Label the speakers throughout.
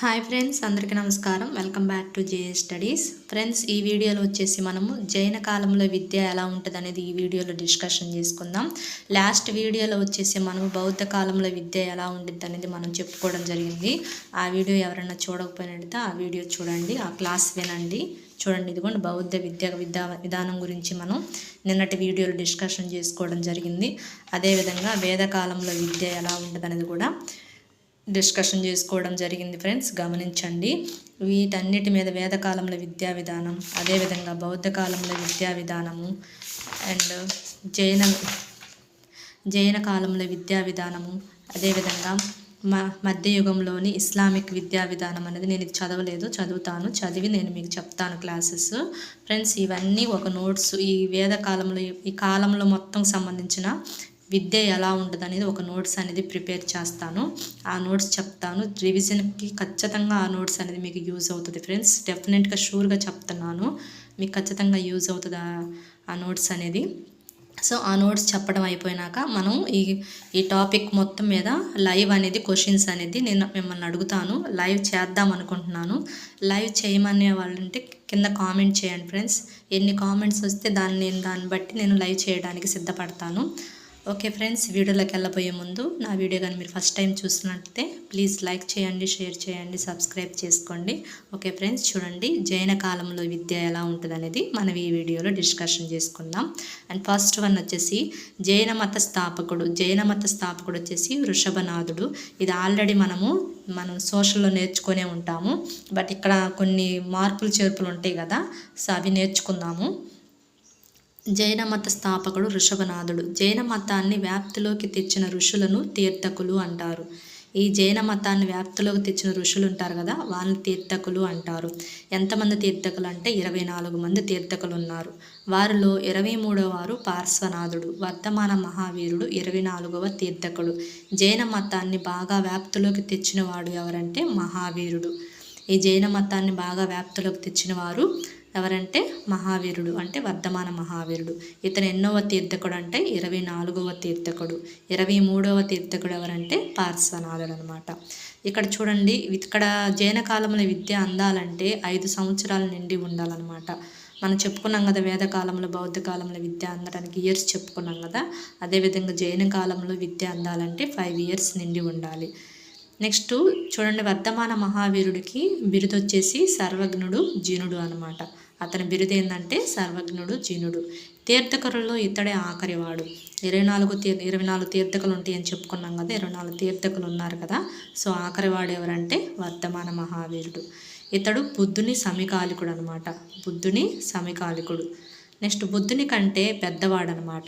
Speaker 1: Hi friends అందరికీ నమస్కారం. Welcome back to JA studies friends ఈ వీడియోలో వచ్చేసి మనము జైన కాలంలో విద్య ఎలా ఉంటుంది అనేది ఈ వీడియోలో డిస్కషన్ చేసుకుందాం. లాస్ట్ వీడియోలో వచ్చేసి మనము బౌద్ధ కాలంలో విద్య ఎలా ఉంటుంది అనేది మనం చెప్పుకోవడం జరిగింది. ఆ వీడియో ఎవరైనా చూడకపోయినట్టయితే ఆ వీడియో చూడండి ఆ క్లాస్ వినండి. చూడండి ఇదిగోండి బౌద్ధ విద్య విద్యా విధానం గురించి మనం నిన్నటి వీడియోలో డిస్కషన్ చేసుకోవడం జరిగింది. అదేవిధంగా వేదకాలంలో విద్య ఎలా ఉంటుంది అనేది కూడా డిస్కషన్ చేసుకోవడం జరిగింది ఫ్రెండ్స్ గమనించండి. వీటన్నిటి మీద వేదకాలంలో విద్యా విధానం అదేవిధంగా బౌద్ధ కాలంలో విద్యా విధానము అండ్ జైన జైన కాలంలో విద్యా విధానము అదేవిధంగా మ మధ్యయుగంలోని ఇస్లామిక్ విద్యా విధానం అనేది నేను చదవలేదు చదువుతాను చదివి నేను మీకు చెప్తాను క్లాసెస్ ఫ్రెండ్స్ ఇవన్నీ ఒక నోట్స్ ఈ వేద కాలంలో ఈ కాలంలో మొత్తం సంబంధించిన విద్య ఎలా ఉంటుంది అనేది ఒక నోట్స్ అనేది ప్రిపేర్ చేస్తాను. ఆ నోట్స్ చెప్తాను. రివిజన్కి ఖచ్చితంగా ఆ నోట్స్ అనేది మీకు యూజ్ అవుతుంది ఫ్రెండ్స్. డెఫినెట్గా షూర్గా చెప్తున్నాను. మీకు ఖచ్చితంగా యూజ్ అవుతుంది ఆ నోట్స్ అనేది. సో ఆ నోట్స్ చెప్పడం అయిపోయినాక మనం ఈ ఈ టాపిక్ మొత్తం మీద లైవ్ అనేది క్వశ్చన్స్ అనేది నేను మిమ్మల్ని అడుగుతాను. లైవ్ చేద్దాం అనుకుంటున్నాను. లైవ్ చేయమనే వాళ్ళు ఉంటే కింద కామెంట్ చేయండి ఫ్రెండ్స్. ఎన్ని కామెంట్స్ వస్తే దాన్ని నేను దాన్ని బట్టి నేను లైవ్ చేయడానికి సిద్ధపడతాను. ఓకే ఫ్రెండ్స్ వీడియోలోకి వెళ్ళబోయే ముందు నా వీడియో కానీ మీరు ఫస్ట్ టైం చూసినట్లయితే ప్లీజ్ లైక్ చేయండి షేర్ చేయండి సబ్స్క్రైబ్ చేసుకోండి. ఓకే ఫ్రెండ్స్ చూడండి జైన కాలంలో విద్య ఎలా ఉంటుందనేది మనం ఈ వీడియోలో డిస్కషన్ చేసుకుందాం. అండ్ ఫస్ట్ వన్ వచ్చేసి జైన మత స్థాపకుడు జైన మత స్థాపకుడు వచ్చేసి వృషభనాథుడు. ఇది ఆల్రెడీ మనము మనం సోషల్లో నేర్చుకునే ఉంటాము. బట్ ఇక్కడ కొన్ని మార్పులు చేర్పులు ఉంటాయి కదా సో అవి నేర్చుకుందాము. జైన మత స్థాపకుడు ఋషభనాథుడు. జైన మతాన్ని వ్యాప్తిలోకి తెచ్చిన ఋషులను తీర్థకులు అంటారు. ఈ జైన మతాన్ని వ్యాప్తిలోకి తెచ్చిన ఋషులు ఉంటారు కదా వాళ్ళని తీర్థకులు అంటారు. ఎంతమంది తీర్థకులు అంటే ఇరవై నాలుగు మంది తీర్థకులు ఉన్నారు. వారిలో ఇరవై మూడవ వారు పార్శ్వనాథుడు. వర్తమాన మహావీరుడు ఇరవై నాలుగవ తీర్థకుడు. జైన మతాన్ని బాగా వ్యాప్తిలోకి తెచ్చిన వాడు ఎవరంటే మహావీరుడు. ఈ జైన మతాన్ని బాగా వ్యాప్తిలోకి తెచ్చిన వారు ఎవరంటే మహావీరుడు అంటే వర్ధమాన మహావీరుడు. ఇతను ఎన్నోవ తీర్థకుడు అంటే ఇరవై నాలుగవ తీర్థకుడు. ఇరవై మూడవ తీర్థకుడు ఎవరంటే పార్శ్వనాథుడు అనమాట ఇక్కడ చూడండి ఇక్కడ జైన కాలంలో విద్య అందాలంటే ఐదు సంవత్సరాల నిండి ఉండాలన్నమాట. మనం చెప్పుకున్నాం కదా వేదకాలంలో బౌద్ధ కాలంలో విద్య అందడానికి ఇయర్స్ చెప్పుకున్నాం కదా అదేవిధంగా జైన కాలంలో విద్య అందాలంటే ఫైవ్ ఇయర్స్ నిండి ఉండాలి. నెక్స్ట్ చూడండి వర్ధమాన మహావీరుడికి బిరుదొచ్చేసి సర్వజ్ఞుడు జీనుడు అనమాట అతని బిరుదు ఏంటంటే సర్వజ్ఞుడు జీనుడు. తీర్థకరుల్లో ఇతడే ఆఖరివాడు. ఇరవై నాలుగు తీర్ ఇరవై నాలుగు తీర్థకులు ఉంటాయి అని చెప్పుకున్నాం కదా ఇరవై నాలుగు తీర్థకులు ఉన్నారు కదా సో ఆఖరివాడు ఎవరంటే వర్ధమాన మహావీరుడు. ఇతడు బుద్ధుని సమికాలికుడు అనమాట బుద్ధుని సమికాలికుడు. నెక్స్ట్ బుద్ధుని కంటే పెద్దవాడు అనమాట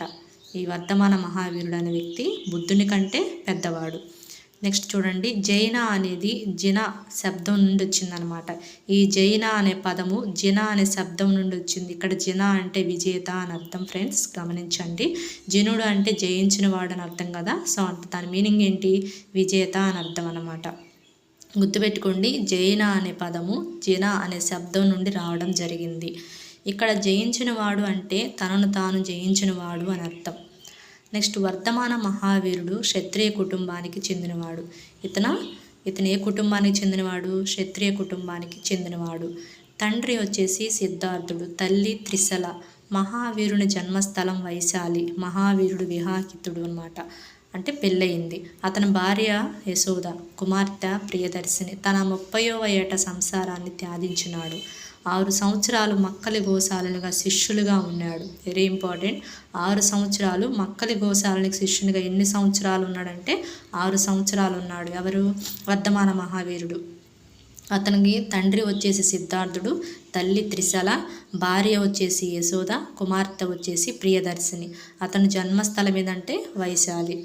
Speaker 1: ఈ వర్ధమాన మహావీరుడు అనే వ్యక్తి బుద్ధుని కంటే పెద్దవాడు. నెక్స్ట్ చూడండి జైన అనేది జిన శబ్దం నుండి వచ్చిందనమాట. ఈ జైన అనే పదము జిన అనే శబ్దం నుండి వచ్చింది. ఇక్కడ జిన అంటే విజేత అని అర్థం ఫ్రెండ్స్ గమనించండి. జినుడు అంటే జయించిన వాడు అని అర్థం కదా? సో దాని మీనింగ్ ఏంటి? విజేత అని అర్థం అనమాట గుర్తుపెట్టుకోండి జైన అనే పదము జిన అనే శబ్దం నుండి రావడం జరిగింది. ఇక్కడ జయించిన వాడు అంటే తనను తాను జయించిన వాడు అని అర్థం. నెక్స్ట్ వర్ధమాన మహావీరుడు క్షత్రియ కుటుంబానికి చెందినవాడు. ఇతను? ఇతను ఏ కుటుంబానికి చెందినవాడు? క్షత్రియ కుటుంబానికి చెందినవాడు. తండ్రి వచ్చేసి సిద్ధార్థుడు తల్లి త్రిశల. మహావీరుని జన్మస్థలం వైశాలి. మహావీరుడు వివాహితుడు అనమాట అంటే పెళ్ళయింది. అతని భార్య యశోద కుమార్తె ప్రియదర్శిని. తన ముప్పయవ ఏట సంసారాన్ని త్యాదించినాడు ఆరు సంవత్సరాలు మక్కలి గోశాలనుగా శిష్యులుగా ఉన్నాడు. వెరీ ఇంపార్టెంట్ ఆరు సంవత్సరాలు మక్కలి గోశాలనికి శిష్యునిగా ఎన్ని సంవత్సరాలు ఉన్నాడంటే ఆరు సంవత్సరాలు ఉన్నాడు. ఎవరు? వర్ధమాన మహావీరుడు. అతనికి తండ్రి వచ్చేసి సిద్ధార్థుడు తల్లి త్రిశల భార్య వచ్చేసి యశోద కుమార్తె వచ్చేసి ప్రియదర్శిని. అతని జన్మస్థలం ఏదంటే వైశాలి.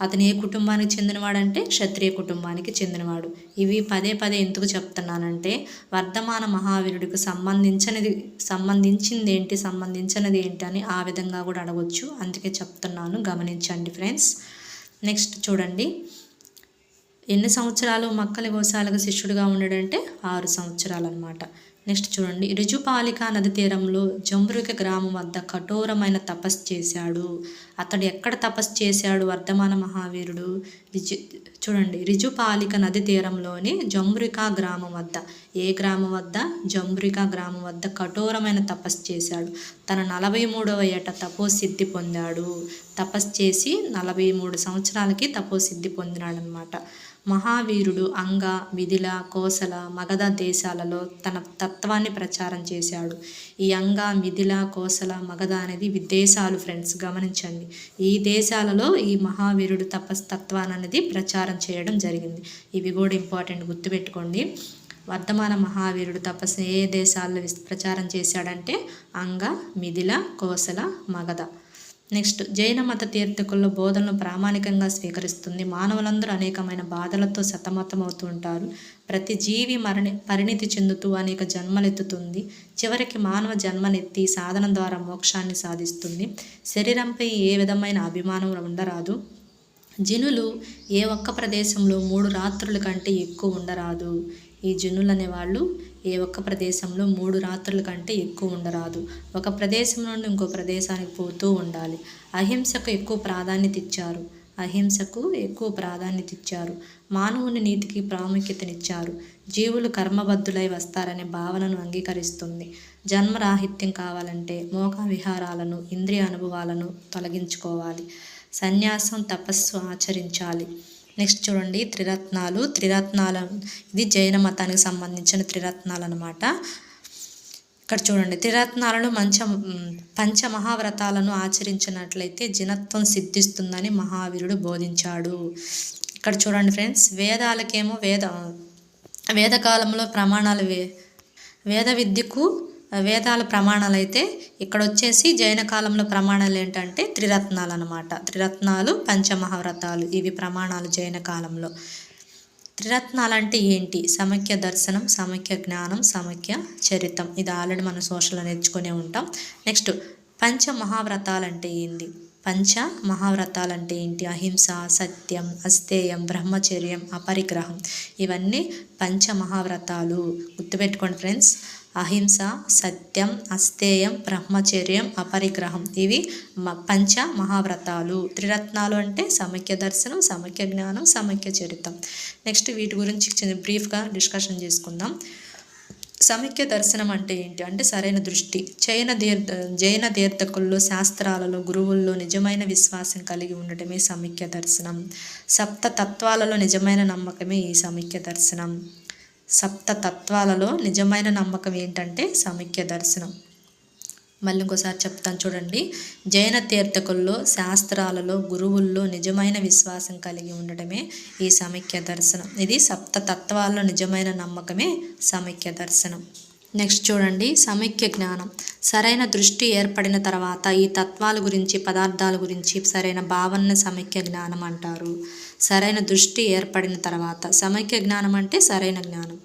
Speaker 1: అతను ఏ కుటుంబానికి చెందినవాడంటే క్షత్రియ కుటుంబానికి చెందినవాడు. ఇవి పదే పదే ఎందుకు చెప్తున్నానంటే వర్ధమాన మహావీరుడికి సంబంధించినది సంబంధించింది ఏంటి సంబంధించినది ఏంటి అని ఆ విధంగా కూడా అడగవచ్చు అందుకే చెప్తున్నాను గమనించండి ఫ్రెండ్స్. నెక్స్ట్ చూడండి. ఎన్ని సంవత్సరాలు మక్కలి గోశాలకు శిష్యుడిగా ఉండడంటే ఆరు సంవత్సరాలు అనమాట నెక్స్ట్ చూడండి. రిజుపాలిక నది తీరంలో జంబురిక గ్రామం వద్ద కఠోరమైన తపస్సు చేశాడు. అతడు ఎక్కడ తపస్సు చేశాడు? వర్ధమాన మహావీరుడు రిజు చూడండి రిజుపాలిక నది తీరంలోని జంబ్రికా గ్రామం వద్ద ఏ గ్రామం వద్ద? జంబ్రికా గ్రామం వద్ద కఠోరమైన తపస్సు చేశాడు. తన నలభై మూడవ ఏట తపోసిద్ధి పొందాడు. తపస్సు చేసి నలభై మూడు సంవత్సరాలకి తపోసిద్ధి పొందినాడనమాట మహావీరుడు అంగ మిథిల కోసల మగధ దేశాలలో తన తత్వాన్ని ప్రచారం చేశాడు. ఈ అంగ మిథిల కోసల మగధ అనేది విదేశాలు ఫ్రెండ్స్ గమనించండి. ఈ దేశాలలో ఈ మహావీరుడు తపస్తత్వాన్ని అనేది ప్రచారం చేయడం జరిగింది. ఇవి కూడా ఇంపార్టెంట్ గుర్తుపెట్టుకోండి. వర్ధమాన మహావీరుడు తపస్సు ఏ దేశాల్లో ప్రచారం చేశాడంటే అంగ మిథిల కోసల మగధ. నెక్స్ట్ జైన మత తీర్థకుల్లో బోధనలు ప్రామాణికంగా స్వీకరిస్తుంది. మానవులందరూ అనేకమైన బాధలతో సతమతమవుతూ ఉంటారు. ప్రతి జీవి మరణి పరిణితి చెందుతూ అనేక జన్మలెత్తుతుంది. చివరికి మానవ జన్మనెత్తి సాధన ద్వారా మోక్షాన్ని సాధిస్తుంది. శరీరంపై ఏ విధమైన అభిమానం ఉండరాదు. జనులు ఏ ఒక్క ప్రదేశంలో మూడు రాత్రుల కంటే ఎక్కువ ఉండరాదు. ఈ జనులు అనేవాళ్ళు ఏ ఒక్క ప్రదేశంలో మూడు రాత్రుల కంటే ఎక్కువ ఉండరాదు. ఒక ప్రదేశం నుండి ఇంకో ప్రదేశానికి పోతూ ఉండాలి. అహింసకు ఎక్కువ ప్రాధాన్యత ఇచ్చారు. అహింసకు ఎక్కువ ప్రాధాన్యత ఇచ్చారు. మానవుని నీతికి ప్రాముఖ్యతనిచ్చారు. జీవులు కర్మబద్ధులై వస్తారనే భావనను అంగీకరిస్తుంది. జన్మరాహిత్యం కావాలంటే మోక విహారాలను ఇంద్రియ అనుభవాలను తొలగించుకోవాలి. సన్యాసం తపస్సు ఆచరించాలి. నెక్స్ట్ చూడండి త్రిరత్నాలు. త్రిరత్నాల ఇది జైన మతానికి సంబంధించిన త్రిరత్నాలు అనమాట ఇక్కడ చూడండి త్రిరత్నాలను మంచ పంచ మహావ్రతాలను ఆచరించినట్లయితే జినత్వం సిద్ధిస్తుందని మహావీరుడు బోధించాడు. ఇక్కడ చూడండి ఫ్రెండ్స్ వేదాలకేమో వేద వేదకాలంలో ప్రమాణాలు వే వేద విద్యకు వేదాల ప్రమాణాలు అయితే ఇక్కడ వచ్చేసి జైన కాలంలో ప్రమాణాలు ఏంటంటే త్రిరత్నాలు అనమాట త్రిరత్నాలు పంచమహావ్రతాలు ఇవి ప్రమాణాలు జైన కాలంలో. త్రిరత్నాలు అంటే ఏంటి? సమైక్య దర్శనం సమైక్య జ్ఞానం సమైక్య చరితం. ఇది ఆల్రెడీ మనం సోషల్లో నేర్చుకునే ఉంటాం. నెక్స్ట్ పంచ మహావ్రతాలు అంటే ఏంది? పంచ మహావ్రతాలు అంటే ఏంటి? అహింస సత్యం అస్తేయం బ్రహ్మచర్యం అపరిగ్రహం. ఇవన్నీ పంచ మహావ్రతాలు. గుర్తుపెట్టుకోండి ఫ్రెండ్స్. అహింస సత్యం అస్తేయం బ్రహ్మచర్యం అపరిగ్రహం. ఇవి మ పంచ మహావ్రతాలు. త్రిరత్నాలు అంటే సమైక్య దర్శనం సమైక్య జ్ఞానం సమైక్య చరితం. నెక్స్ట్ వీటి గురించి చిన్న బ్రీఫ్గా డిస్కషన్ చేసుకుందాం. సమైక్య దర్శనం అంటే ఏంటి? అంటే సరైన దృష్టి. జైన దీర్థ జైన తీర్థకుల్లో శాస్త్రాలలో గురువుల్లో నిజమైన విశ్వాసం కలిగి ఉండటమే సమైక్య దర్శనం. సప్త తత్వాలలో నిజమైన నమ్మకమే ఈ సమైక్య దర్శనం. సప్త తత్వాలలో నిజమైన నమ్మకం ఏంటంటే సమైక్య దర్శనం. మళ్ళీ ఇంకోసారి చెప్తాను చూడండి. జైన తీర్థకుల్లో శాస్త్రాలలో గురువుల్లో నిజమైన విశ్వాసం కలిగి ఉండడమే ఈ సమైక్య దర్శనం. ఇది సప్త తత్వాల్లో నిజమైన నమ్మకమే సమైక్య దర్శనం. నెక్స్ట్ చూడండి సమైక్య జ్ఞానం. సరైన దృష్టి ఏర్పడిన తర్వాత ఈ తత్వాల గురించి పదార్థాల గురించి సరైన భావన సమైక్య జ్ఞానం అంటారు. సరైన దృష్టి ఏర్పడిన తర్వాత సమైక్య జ్ఞానం అంటే సరైన జ్ఞానం.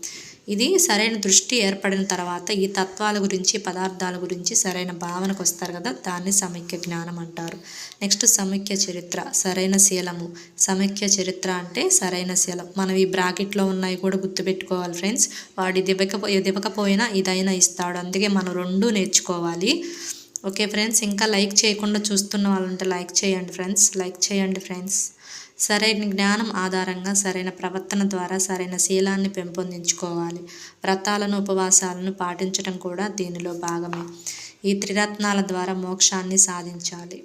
Speaker 1: ఇది సరైన దృష్టి ఏర్పడిన తర్వాత ఈ తత్వాల గురించి పదార్థాల గురించి సరైన భావనకు వస్తారు కదా దాన్ని సమైక్య జ్ఞానం అంటారు. నెక్స్ట్ సమైక్య చరిత్ర సరైన శీలము. సమైక్య చరిత్ర అంటే సరైన శీలం. మనం ఈ బ్రాకెట్లో ఉన్నాయి కూడా గుర్తుపెట్టుకోవాలి ఫ్రెండ్స్. వాడు ఇది దివకపోయినా ఇది ఇదైనా ఇస్తాడు. అందుకే మనం రెండు నేర్చుకోవాలి. ఓకే ఫ్రెండ్స్ ఇంకా లైక్ చేయకుండా చూస్తున్న వాళ్ళంటే లైక్ చేయండి ఫ్రెండ్స్. లైక్ చేయండి ఫ్రెండ్స్. సరైన జ్ఞానం ఆధారంగా సరైన ప్రవర్తన ద్వారా సరైన శీలాన్ని పెంపొందించుకోవాలి. వ్రతాలను ఉపవాసాలను పాటించడం కూడా దీనిలో భాగమే. ఈ త్రిరత్నాల ద్వారా మోక్షాన్ని సాధించాలి.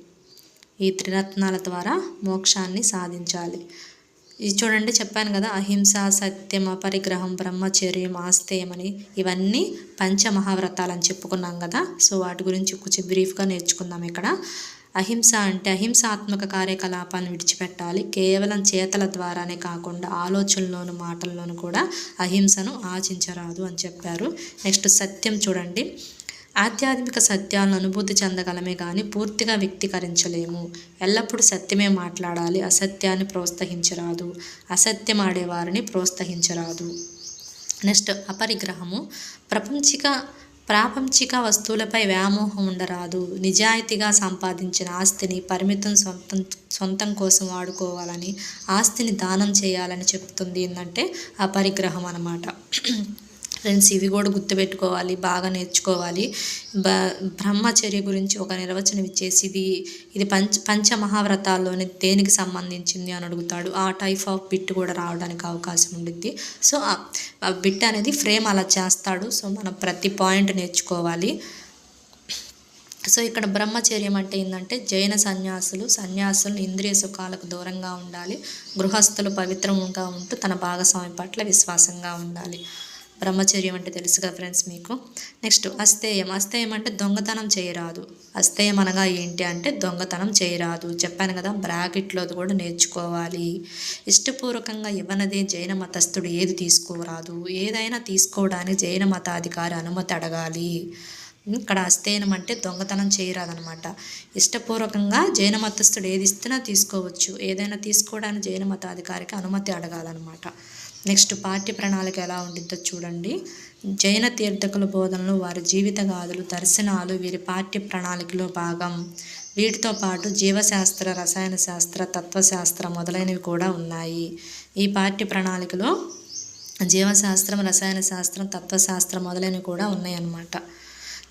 Speaker 1: ఈ త్రిరత్నాల ద్వారా మోక్షాన్ని సాధించాలి. ఇది చూడండి చెప్పాను కదా అహింస సత్యం అపరిగ్రహం బ్రహ్మచర్యం ఆస్తేయమని ఇవన్నీ పంచమహావ్రతాలు అని చెప్పుకున్నాం కదా. సో వాటి గురించి కొంచెం బ్రీఫ్గా నేర్చుకుందాం ఇక్కడ. అహింస అంటే అహింసాత్మక కార్యకలాపాలను విడిచిపెట్టాలి. కేవలం చేతల ద్వారానే కాకుండా ఆలోచనలోను మాటల్లోనూ కూడా అహింసను ఆచించరాదు అని చెప్పారు. నెక్స్ట్ సత్యం చూడండి. ఆధ్యాత్మిక సత్యాలను అనుభూతి చెందగలమే కానీ పూర్తిగా వ్యక్తీకరించలేము. ఎల్లప్పుడూ సత్యమే మాట్లాడాలి. అసత్యాన్ని ప్రోత్సహించరాదు. అసత్యం ఆడేవారిని ప్రోత్సహించరాదు. నెక్స్ట్ అపరిగ్రహము. ప్రపంచిక ప్రాపంచిక వస్తువులపై వ్యామోహం ఉండరాదు. నిజాయితీగా సంపాదించిన ఆస్తిని పరిమితం సొంతం సొంతం కోసం వాడుకోవాలని ఆస్తిని దానం చేయాలని చెప్తుంది ఏంటంటే అపరిగ్రహం అన్నమాట. ఫ్రెండ్స్ ఇవి కూడా గుర్తుపెట్టుకోవాలి బాగా నేర్చుకోవాలి. బ బ్రహ్మచర్య గురించి ఒక నిర్వచనం ఇచ్చేసి ఇది ఇది పంచ పంచమహావ్రతాల్లోని దేనికి సంబంధించింది అని అడుగుతాడు. ఆ టైప్ ఆఫ్ బిట్ కూడా రావడానికి అవకాశం ఉండిద్ది. సో ఆ బిట్ అనేది ఫ్రేమ్ అలా చేస్తాడు. సో మనం ప్రతి పాయింట్ నేర్చుకోవాలి. సో ఇక్కడ బ్రహ్మచర్యం అంటే ఏంటంటే జైన సన్యాసులు సన్యాసులు ఇంద్రియ సుఖాలకు దూరంగా ఉండాలి. గృహస్థులు పవిత్రంగా ఉంటూ తన భాగస్వామి పట్ల విశ్వాసంగా ఉండాలి. బ్రహ్మచర్యం అంటే తెలుసుగా ఫ్రెండ్స్ మీకు. నెక్స్ట్ అస్థేయం. అస్థేయం అంటే దొంగతనం చేయరాదు. అస్థేయం అనగా ఏంటి అంటే దొంగతనం చేయరాదు. చెప్పాను కదా బ్రాకెట్లో కూడా నేర్చుకోవాలి. ఇష్టపూర్వకంగా ఇవ్వనదే జైన మతస్థుడు ఏది తీసుకోరాదు. ఏదైనా తీసుకోవడానికి జైన మతాధికారి అనుమతి అడగాలి. ఇక్కడ అస్థేయనం అంటే దొంగతనం చేయరాదనమాట. ఇష్టపూర్వకంగా జైన మతస్థుడు ఏది ఇస్తున్నా తీసుకోవచ్చు. ఏదైనా తీసుకోవడానికి జైన మతాధికారికి అనుమతి అడగాలన్నమాట. నెక్స్ట్ పాఠ్య ప్రణాళిక ఎలా ఉంటుందో చూడండి. జైన తీర్థకుల బోధనలు వారి జీవిత గాథలు దర్శనాలు వీరి పాఠ్య ప్రణాళికలో భాగం. వీటితో పాటు జీవశాస్త్ర రసాయన శాస్త్ర తత్వశాస్త్రం మొదలైనవి కూడా ఉన్నాయి. ఈ పాఠ్య ప్రణాళికలో జీవశాస్త్రం రసాయన శాస్త్రం తత్వశాస్త్రం మొదలైనవి కూడా ఉన్నాయన్నమాట.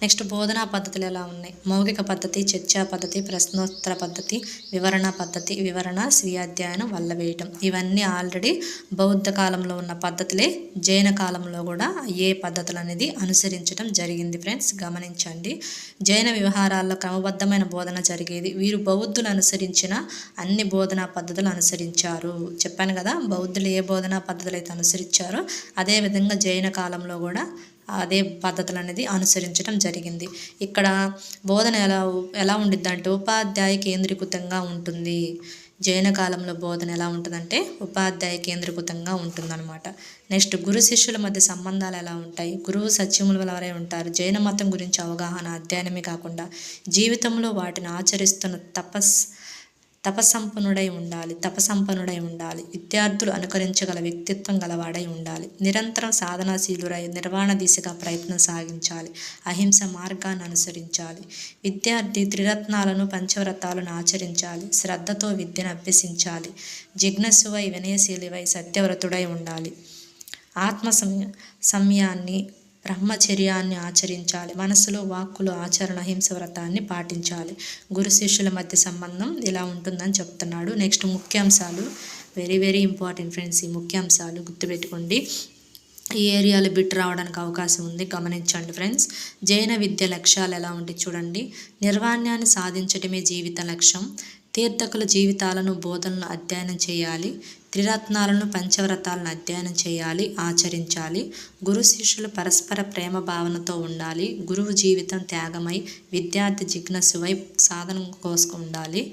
Speaker 1: నెక్స్ట్ బోధనా పద్ధతులు ఎలా ఉన్నాయి? మౌఖిక పద్ధతి చర్చా పద్ధతి ప్రశ్నోత్తర పద్ధతి వివరణ పద్ధతి వివరణ స్వీయాధ్యాయనం వల్లవేయటం. ఇవన్నీ ఆల్రెడీ బౌద్ధ కాలంలో ఉన్న పద్ధతులే. జైన కాలంలో కూడా ఏ పద్ధతులు అనేది అనుసరించడం జరిగింది ఫ్రెండ్స్. గమనించండి. జైన వ్యవహారాల్లో క్రమబద్ధమైన బోధన జరిగేది. వీరు బౌద్ధులు అనుసరించిన అన్ని బోధనా పద్ధతులు అనుసరించారు. చెప్పాను కదా బౌద్ధులు ఏ బోధనా పద్ధతులు అయితే అనుసరించారో అదేవిధంగా జైన కాలంలో కూడా అదే పద్ధతులు అనేది అనుసరించడం జరిగింది. ఇక్కడ బోధన ఎలా ఎలా ఉండిద్ది అంటే ఉపాధ్యాయ కేంద్రీకృతంగా ఉంటుంది. జైన కాలంలో బోధన ఎలా ఉంటుందంటే ఉపాధ్యాయ కేంద్రీకృతంగా ఉంటుందన్నమాట. నెక్స్ట్ గురు శిష్యుల మధ్య సంబంధాలు ఎలా ఉంటాయి? గురువు సత్యములు ఎవరై ఉంటారు. జైన మతం గురించి అవగాహన అధ్యయనమే కాకుండా జీవితంలో వాటిని ఆచరిస్తున్న తపస్ తపసంపన్నుడై ఉండాలి తపసంపన్నుడై ఉండాలి. విద్యార్థులు అనుకరించగల వ్యక్తిత్వం గలవాడై ఉండాలి. నిరంతరం సాధనాశీలురై నిర్వాణ దిశగా ప్రయత్నం సాగించాలి. అహింస మార్గాన్ని అనుసరించాలి. విద్యార్థి త్రిరత్నాలను పంచవ్రతాలను ఆచరించాలి. శ్రద్ధతో విద్యను అభ్యసించాలి. జిజ్ఞసువై వినయశీలివై సత్యవ్రతుడై ఉండాలి. ఆత్మ సమయాన్ని బ్రహ్మచర్యాన్ని ఆచరించాలి. మనసులో వాక్కులు ఆచరణ హింస వ్రతాన్ని పాటించాలి. గురు శిష్యుల మధ్య సంబంధం ఇలా ఉంటుందని చెప్తున్నాడు. నెక్స్ట్ ముఖ్యాంశాలు. వెరీ వెరీ ఇంపార్టెంట్ ఫ్రెండ్స్ ఈ ముఖ్యాంశాలు గుర్తుపెట్టుకోండి. ఈ ఏరియాలో బిట్ రావడానికి అవకాశం ఉంది. గమనించండి ఫ్రెండ్స్ జైన విద్య లక్ష్యాలు ఎలా ఉంటే చూడండి. నిర్వాణ్యాన్ని సాధించడమే జీవిత లక్ష్యం. తీర్థకుల జీవితాలను బోధనలు అధ్యయనం చేయాలి త్రిరత్నాలను పంచవ్రతాలను అధ్యయనం చేయాలి ఆచరించాలి గురు శిష్యులు పరస్పర ప్రేమ భావనతో ఉండాలి గురువు జీవితం త్యాగమై విద్యార్థి జిజ్ఞాసువై సాధన కోసం ఉండాలి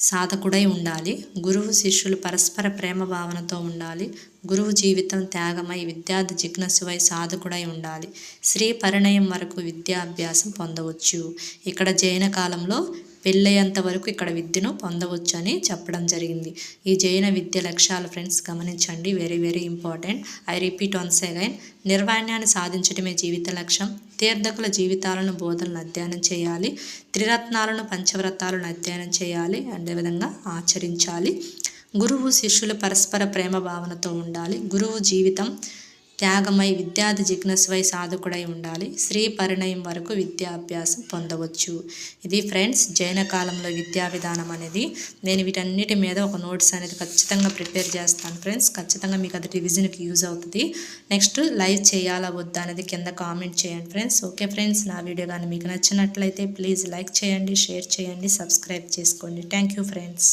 Speaker 1: సాధకుడై ఉండాలి గురువు శిష్యులు పరస్పర ప్రేమ భావనతో ఉండాలి గురువు జీవితం త్యాగమై విద్యార్థి జిజ్ఞాసువై సాధకుడై ఉండాలి. శ్రీ పరిణయం వరకు విద్యాభ్యాసం పొందవచ్చు. ఇక్కడ జైన కాలంలో పెళ్ళయ్యేంత వరకు ఇక్కడ విద్యను పొందవచ్చు అని చెప్పడం జరిగింది. ఈ జైన విద్య లక్ష్యాలు ఫ్రెండ్స్ గమనించండి. Very very important. I repeat once again. నిర్వాణ్యాన్ని సాధించడమే జీవిత లక్ష్యం. తీర్థకుల జీవితాలను బోధనలు అధ్యయనం చేయాలి. త్రిరత్నాలను పంచవ్రతాలను అధ్యయనం చేయాలి. అదేవిధంగా ఆచరించాలి. గురువు శిష్యులు పరస్పర ప్రేమ భావనతో ఉండాలి. గురువు జీవితం త్యాగమై విద్యార్థి జిజ్ఞస్వై సాధకుడై ఉండాలి. శ్రీ పరిణయం వరకు విద్యాభ్యాసం పొందవచ్చు. ఇది ఫ్రెండ్స్ జైన కాలంలో విద్యా విధానం అనేది. నేను వీటన్నిటి మీద ఒక నోట్స్ అనేది ఖచ్చితంగా ప్రిపేర్ చేస్తాను ఫ్రెండ్స్. ఖచ్చితంగా మీకు అది రివిజన్కి యూజ్ అవుతుంది. నెక్స్ట్ లైవ్ చేయాలా వద్దా అనేది కింద కామెంట్ చేయండి ఫ్రెండ్స్. ఓకే ఫ్రెండ్స్ నా వీడియో కానీ మీకు నచ్చినట్లయితే ప్లీజ్ లైక్ చేయండి షేర్ చేయండి సబ్స్క్రైబ్ చేసుకోండి. Thank you friends.